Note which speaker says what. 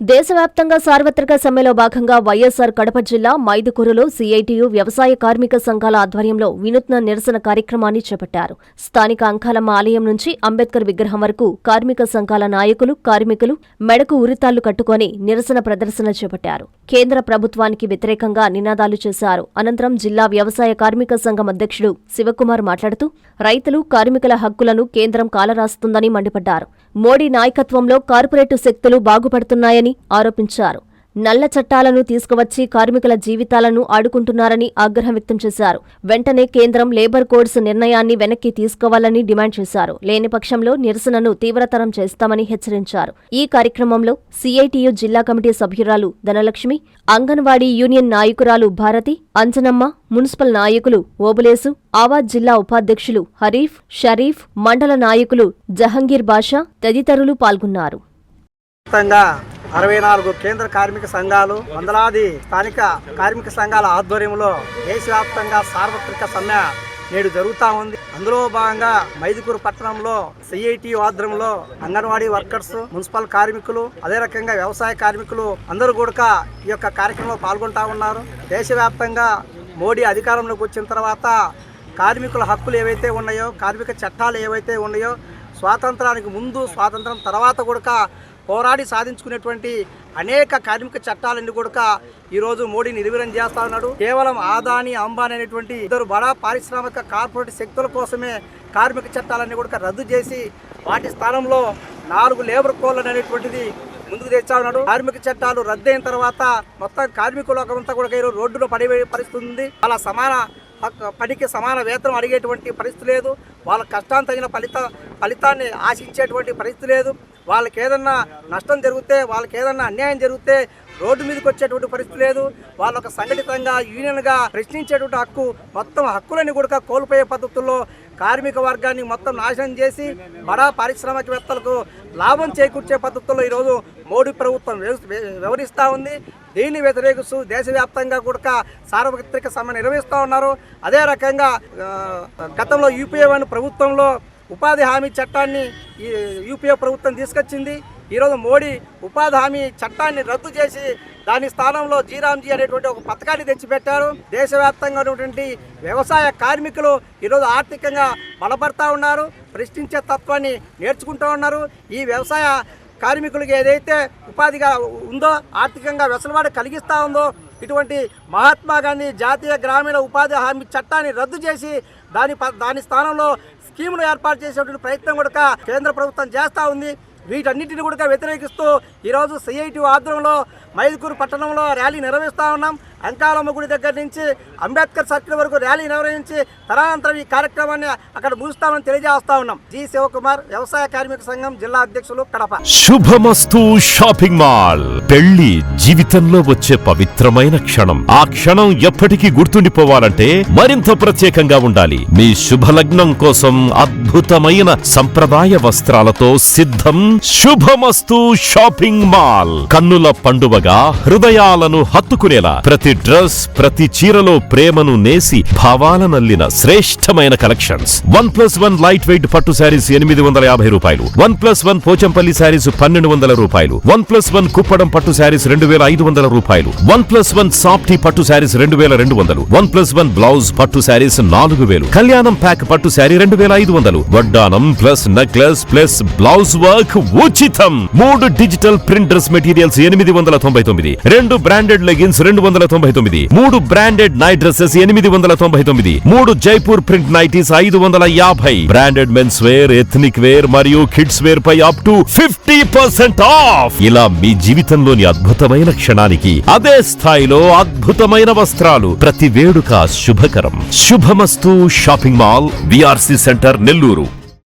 Speaker 1: దేశవ్యాప్తంగా సార్వత్రిక సమ్మెలో భాగంగా వైఎస్సార్ కడప జిల్లా మైదుకూరులో సీఐటియు వ్యవసాయ కార్మిక సంఘాల ఆధ్వర్యంలో వినూత్న నిరసన కార్యక్రమాన్ని చేపట్టారు. స్థానిక అంకాలమ్మ ఆలయం నుంచి అంబేద్కర్ విగ్రహం వరకు కార్మిక సంఘాల నాయకులు కార్మికులు మెడకు ఉరితాళ్ళు కట్టుకొని నిరసన ప్రదర్శన చేపట్టారు. కేంద్ర ప్రభుత్వానికి వ్యతిరేకంగా నినాదాలు చేశారు. అనంతరం జిల్లా వ్యవసాయ కార్మిక సంఘం అధ్యక్షుడు శివకుమార్ మాట్లాడుతూ రైతులు కార్మికుల హక్కులను కేంద్రం కాలరాస్తుందని మండిపడ్డారు. మోడీ నాయకత్వంలో కార్పొరేటు శక్తులు బాగుపడుతున్నాయని ఆరోపించారు. నల్ల చట్టాలను తీసుకువచ్చి కార్మికుల జీవితాలను ఆడుకుంటున్నారని ఆగ్రహం వ్యక్తం చేశారు. వెంటనే కేంద్రం లేబర్ కోడ్స్ నిర్ణయాన్ని వెనక్కి తీసుకోవాలని డిమాండ్ చేశారు. లేని పక్షంలో నిరసనను తీవ్రతరం చేస్తామని హెచ్చరించారు. ఈ కార్యక్రమంలో సీఐటియు జిల్లా కమిటీ సభ్యురాలు ధనలక్ష్మి అంగన్వాడీ యూనియన్ నాయకురాలు భారతి అంజనమ్మ మున్సిపల్ నాయకులు ఓబులేసు ఆవాజ్ జిల్లా ఉపాధ్యక్షులు హరీఫ్ షరీఫ్ మండల నాయకులు జహంగీర్ బాషా తదితరులు పాల్గొన్నారు.
Speaker 2: అరవై నాలుగు కేంద్ర కార్మిక సంఘాలు వందలాది స్థానిక కార్మిక సంఘాల ఆధ్వర్యంలో దేశవ్యాప్తంగా సార్వత్రిక సమ్మె నేడు జరుగుతూ ఉంది. అందులో భాగంగా మైదుకూరు పట్టణంలో సిఐటి ఆధ్వర్యంలో అంగన్వాడీ వర్కర్స్ మున్సిపల్ కార్మికులు అదే రకంగా వ్యవసాయ కార్మికులు అందరూ కూడా ఈ యొక్క కార్యక్రమంలో పాల్గొంటా ఉన్నారు. దేశవ్యాప్తంగా మోడీ అధికారంలోకి వచ్చిన తర్వాత కార్మికుల హక్కులు ఏవైతే ఉన్నాయో కార్మిక చట్టాలు ఏవైతే ఉన్నాయో స్వాతంత్రానికి ముందు స్వాతంత్రం తర్వాత కూడా పోరాడి సాధించుకునేటువంటి అనేక కార్మిక చట్టాలన్నీ కూడా ఈరోజు మోడీ నిర్వీర్యం చేస్తా ఉన్నాడు. కేవలం ఆదాని అంబానీ అనేటువంటి ఇద్దరు బడా పారిశ్రామిక కార్పొరేట్ శక్తుల కోసమే కార్మిక చట్టాలన్నీ కూడా రద్దు చేసి వాటి స్థానంలో నాలుగు లేబర్ కోడ్లు అనేటువంటిది ముందుకు తెచ్చా ఉన్నాడు. కార్మిక చట్టాలు రద్దయిన తర్వాత మొత్తం కార్మికులు అంతా కూడా ఈరోజు రోడ్డులో పడి పరిస్థితి ఉంది. అలా సమాన పనికి సమాన వేతనం అడిగేటువంటి పరిస్థితి లేదు. వాళ్ళ కష్టాన్ని తగిన ఫలిత ఫలితాన్ని ఆశించేటువంటి పరిస్థితి లేదు. వాళ్ళకి ఏదన్నా నష్టం జరిగితే వాళ్ళకి ఏదన్నా అన్యాయం జరిగితే రోడ్డు మీదకి వచ్చేటువంటి పరిస్థితి లేదు. వాళ్ళు ఒక సంఘటితంగా యూనియన్గా ప్రశ్నించేటువంటి హక్కు మొత్తం హక్కులని కూడా కోల్పోయే పద్ధతుల్లో కార్మిక వర్గాన్ని మొత్తం నాశనం చేసి బడా పారిశ్రామికవేత్తలకు లాభం చేకూర్చే పద్ధతుల్లో ఈరోజు మోడీ ప్రభుత్వం వ్యవ- వ్యవహరిస్తూ ఉంది. దీన్ని వ్యతిరేకిస్తూ దేశవ్యాప్తంగా కూడా సార్వత్రిక సమ్మె నిర్వహిస్తూ ఉన్నారు. అదే రకంగా గతంలో యూపీఏ ప్రభుత్వంలో ఉపాధి హామీ చట్టాన్ని ఈ యూపీఏ ప్రభుత్వం తీసుకొచ్చింది. ఈరోజు మోడీ ఉపాధి హామీ చట్టాన్ని రద్దు చేసి దాని స్థానంలో జీరామ్జీ అనేటువంటి ఒక పథకాన్ని తెచ్చిపెట్టారు. దేశవ్యాప్తంగా ఉన్నటువంటి వ్యవసాయ కార్మికులు ఈరోజు ఆర్థికంగా బలపడతా ఉన్నారు. ప్రశ్నించే తత్వాన్ని నేర్చుకుంటూ ఉన్నారు. ఈ వ్యవసాయ కార్మికులకి ఏదైతే ఉపాధిగా ఉందో ఆర్థికంగా వెసలుబాటు కలిగిస్తూ ఉందో ఇటువంటి మహాత్మా గాంధీ జాతీయ గ్రామీణ ఉపాధి హామీ చట్టాన్ని రద్దు చేసి దాని ప- దాని స్థానంలో స్కీమును ఏర్పాటు చేసేటువంటి ప్రయత్నం కూడా కేంద్ర ప్రభుత్వం చేస్తూ ఉంది. వీటన్నిటిని కూడా వ్యతిరేకిస్తూ ఈరోజు సిఐటి ఆధ్వర్యంలో మైదుకూరు పట్టణంలో ర్యాలీ నిర్వహిస్తూ ఉన్నాం. అంకాలమ్మ గుడి దగ్గర నుంచి అంబేద్కర్ సర్కిల్ వరకు ర్యాలీ నిర్వహించి తదనంతరం ఈ కార్యక్రమాన్ని అక్కడ ముగిస్తామని తెలియజేస్తా ఉన్నాం. జి శివకుమార్ వ్యవసాయ కార్మిక సంఘం జిల్లా అధ్యక్షులు కడప.
Speaker 3: శుభమస్తు షాపింగ్ మాల్. పెళ్ళి జీవితంలో వచ్చే పవిత్రమైన క్షణం. ఆ క్షణం ఎప్పటికీ గుర్తుండిపోవాలంటే మరింత ప్రత్యేకంగా ఉండాలి. మీ శుభలగ్నం కోసం అద్భుతమైన సంప్రదాయ వస్త్రాలతో సిద్ధం శుభమస్తు షాపింగ్ మాల్. కన్నుల పండువగా హృదయాలను హత్తుకునేలా ప్రతి డ్రెస్ ప్రతి చీరలో ప్రేమను నేసి భావాలనల్లిన శ్రేష్టమైన collections. One plus one light weight పట్టు శారీస్ ఎనిమిది వందల యాభై రూపాయలు. One plus one Pochampally saris పన్నెండు వందల రూపాయలు. వన్ ప్లస్ వన్ కుప్పడం పట్టు శారీస్ రెండు వేల ఐదు వందల రూపాయలు. వన్ ప్లస్ వన్ సాఫ్టీ పట్టు శారీస్ రెండు వేల రెండు వందలు. వన్ ప్లస్ వన్ బ్లౌజ్ పట్టు శారీస్ నాలుగు వేలు. కళ్యాణం ప్యాక్ పట్టు శారీ రెండు వేల ఐదు వందలు. వడ్డానం plus necklace plus blouse work ఉచితం. మూడు డిజిటల్ ప్రింట్ డ్రెస్ మెటీరియల్స్ ఎనిమిది వందల తొంభై తొమ్మిది. రెండు బ్రాండెడ్ లెగిన్స్ రెండు వందల తొంభై తొమ్మిది. మూడు బ్రాండెడ్ నైట్ డ్రెస్సెస్ ఎనిమిది వందల తొంభై తొమ్మిది. మూడు జైపూర్ ప్రింట్ నైటీస్ ఐదు వందల యాభై. Branded men's wear ethnic wear మరియు kids wear pi up to fifty percent off. ఇలా మీ జీవితంలోని అద్భుతమైన క్షణానికి అదే స్థాయిలో అద్భుతమైన వస్త్రాలు. ప్రతి వేడుక శుభకరం. Subhamasthu shopping mall VRC centre Nellore.